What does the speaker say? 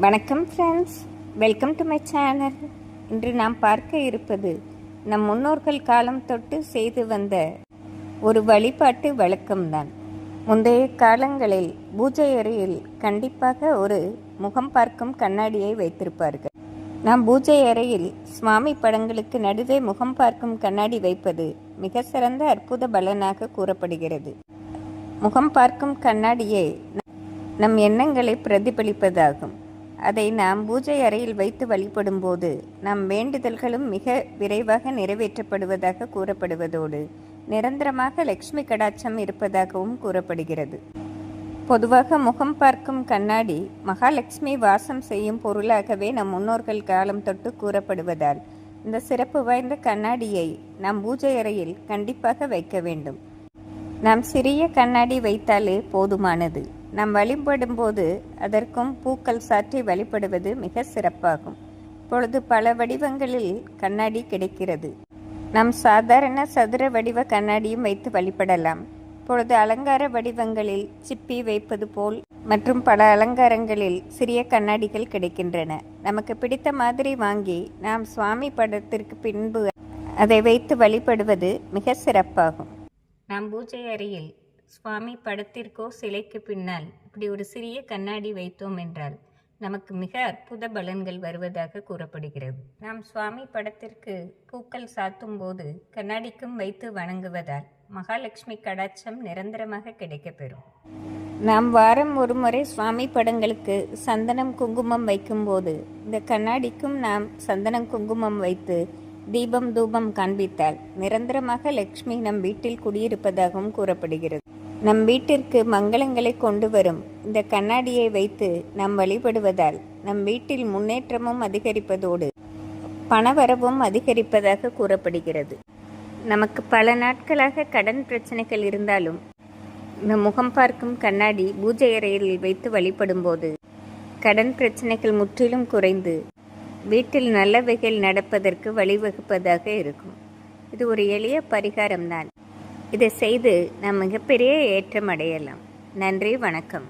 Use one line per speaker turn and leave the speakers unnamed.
வணக்கம் friends welcome to my channel இன்று நாம் பார்க்க இருப்பது நம் முன்னோர்கள் காலம் தொட்டு செய்து வந்த ஒரு வழிபாட்டு வழக்கம்தான். முந்தைய காலங்களில் பூஜை அறையில் கண்டிப்பாக ஒரு முகம் பார்க்கும் கண்ணாடியை வைத்திருப்பார்கள். நாம் பூஜை அறையில் சுவாமி படங்களுக்கு நடுவே முகம் பார்க்கும் கண்ணாடி வைப்பது மிக சிறந்த அற்புத பலனாக கூறப்படுகிறது. முகம் பார்க்கும் கண்ணாடியே நம் எண்ணங்களை பிரதிபலிப்பதாகும். அதை நாம் பூஜை அறையில் வைத்து வழிபடும்போது நம் வேண்டுதல்களும் மிக விரைவாக நிறைவேற்றப்படுவதாக கூறப்படுவதோடு நிரந்தரமாக லக்ஷ்மி கடாட்சம் இருப்பதாகவும் கூறப்படுகிறது. பொதுவாக முகம் பார்க்கும் கண்ணாடி மகாலட்சுமி வாசம் செய்யும் பொருளாகவே நம் முன்னோர்கள் காலம் தொட்டு கூறப்படுவதால் இந்த சிறப்பு வாய்ந்த கண்ணாடியை நம் பூஜை அறையில் கண்டிப்பாக வைக்க வேண்டும். நாம் சிறிய கண்ணாடி வைத்தாலே போதுமானது. நாம் வழிபடும்போது அதற்கும் பூக்கள் சாற்றி வழிபடுவது மிக சிறப்பாகும். இப்பொழுது பல வடிவங்களில் கண்ணாடி கிடைக்கிறது. நாம் சாதாரண சதுர வடிவ கண்ணாடியும் வைத்து வழிபடலாம். இப்பொழுது அலங்கார வடிவங்களில் சிப்பி வைப்பது போல் மற்றும் பல அலங்காரங்களில் சிறிய கண்ணாடிகள் கிடைக்கின்றன. நமக்கு பிடித்த மாதிரி வாங்கி நாம் சுவாமி படத்திற்கு பின்பு அதை வைத்து வழிபடுவது மிக சிறப்பாகும். நாம் பூஜை அறையில் சுவாமி படத்திற்கோ சிலைக்கு பின்னால் இப்படி ஒரு சிறிய கண்ணாடி வைத்தோம் என்றால் நமக்கு மிக அற்புத பலன்கள் வருவதாக கூறப்படுகிறது. நாம் சுவாமி படத்திற்கு பூக்கள் சாத்தும் போது கண்ணாடிக்கும் வைத்து வணங்குவதால் மகாலட்சுமி கடாட்சம் நிரந்தரமாக கிடைக்கப்பெறும். நாம் வாரம் ஒரு முறை சுவாமி படங்களுக்கு சந்தனம் குங்குமம் வைக்கும்போது இந்த கண்ணாடிக்கும் நாம் சந்தனம் குங்குமம் வைத்து தீபம் தூபம் காண்பித்தால் நிரந்தரமாக லக்ஷ்மி நம் வீட்டில் குடியிருப்பதாகவும் கூறப்படுகிறது. நம் வீட்டிற்கு மங்களங்களை கொண்டு வரும். இந்த கண்ணாடியை வைத்து நாம் வழிபடுவதால் நம் வீட்டில் முன்னேற்றமும் அதிகரிப்பதோடு பணவரவும் அதிகரிப்பதாக கூறப்படுகிறது. நமக்கு பல நாட்களாக கடன் பிரச்சனைகள் இருந்தாலும் இந்த முகம் பார்க்கும் கண்ணாடி பூஜை அறையில் வைத்து வழிபடும்போது கடன் பிரச்சனைகள் முற்றிலும் குறைந்து வீட்டில் நல்லவைகள் நடப்பதற்கு வழிவகுப்பதாக இருக்கும். இது ஒரு எளிய பரிகாரம்தான். இதை செய்து நாம் மிகப்பெரிய ஏற்றம் அடையலாம் நன்றி வணக்கம்.